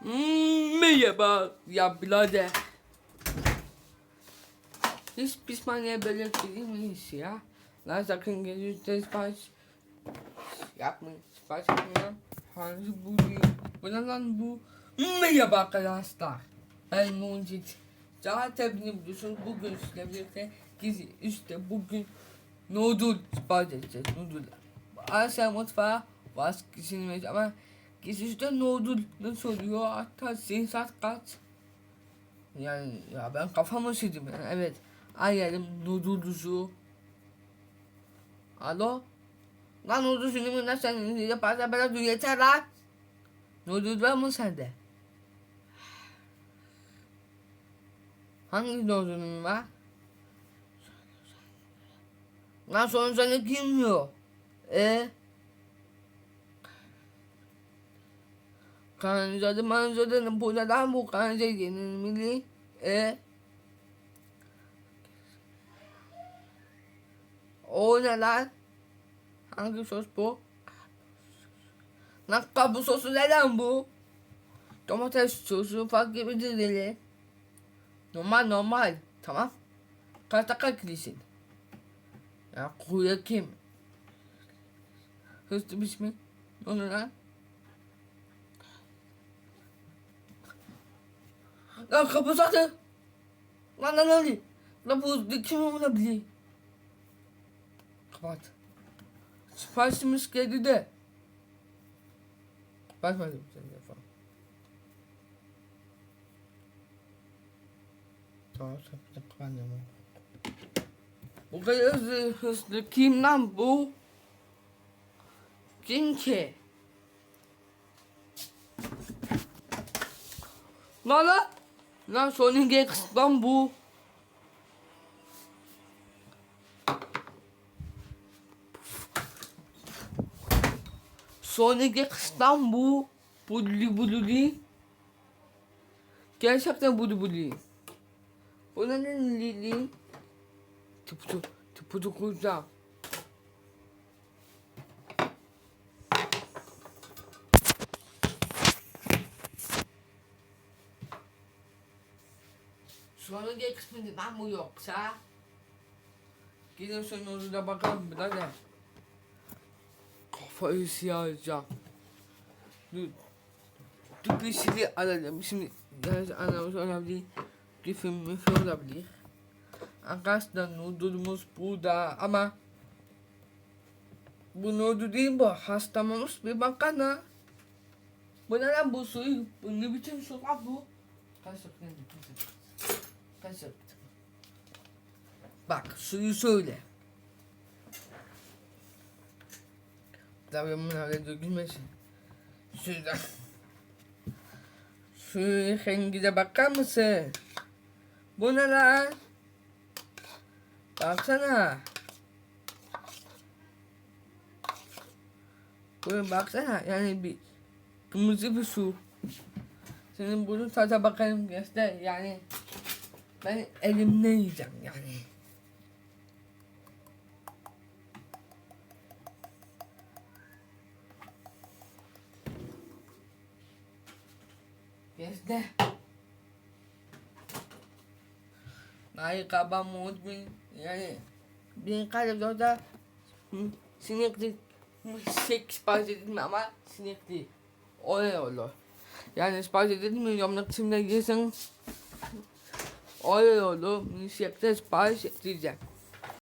Merhaba ya birader. Hiç pişmaniye belirttiğim miyiz ya? Lan sakın gelirse sipariş yapmayın. Sipariş yapmayın. Hangi bu değil? Bu ne lan bu? Merhaba arkadaşlar. Ben Muncit. Zaten beni biliyorsun bugün sizle birlikte gizli işte bugün noodle sipariş edeceğiz. Noodle. Asya mutfağı vazgeçilmez ama Geçişte noodle nasıl oluyor? Hatta senin saat kaç? Yani ya ben kafamı sildim yani evet. Ay yerim noodle'cusu. Alo? Lan noodle şimdi lan sen yaparsan bana dur yeter lan. Noodle var mı sende? Hangi noodle'un var? Lan sonra seni kim yiyor? Kancadı mancadı bu neden bu kanca yenilmeli? E? O ne lan? Hangi sos bu? Lan kabu sosu neden bu? Domates sosu fark gibi değil. Normal normal. Tamam. Kaç dakika kilisin? Ya kuyu kim? Hızlı bir mi? Ne oluyor lan? Lan kapı zaten. Lan lan lan. Lan bu kim olabilir? Kapat. Siparişimiz geldi de. Bakmadım sen telefon. Tamam sen kapandım. Bu kadar hızlı, hızlı kim lan bu? Kim ki? Lan lan! Lan Sonic X lan bu. Sonic X lan bu. Bully bully. Gerçekten bully bully. Bu ne Lili? Tıpı tıpı tıpı Sonra kısmını ben bu yoksa Gidin orada bakalım birader Kafayı siyahlayacağım Dur Duplisini alalım. Şimdi Yani anlamız olabilir Küfür müfür olabilir. Arkadaşlar noodle'umuz burada ama Bu noodle değil bu hastamamız bir makarna Bu ne lan bu suyu? Bu ne biçim su lan bu? Kaçak kaçak Kaçak Bak suyu söyle Tabii bunlar dökülmesin Şuradan Şu rengine bakar mısın? Bu ne lan? Baksana. Buyurun baksana yani bir kırmızı bir su. Senin bunu tadına bakalım göster yani ben elimle yiyeceğim yani. Göster. Ay kabam unutmayın. Yani bir kalp orada sinekli sek sipariş edilme ama sinekli. Öyle olur. Yani sipariş edilmiyor kısımda girsen öyle olur. Sinekli sipariş edeceğim.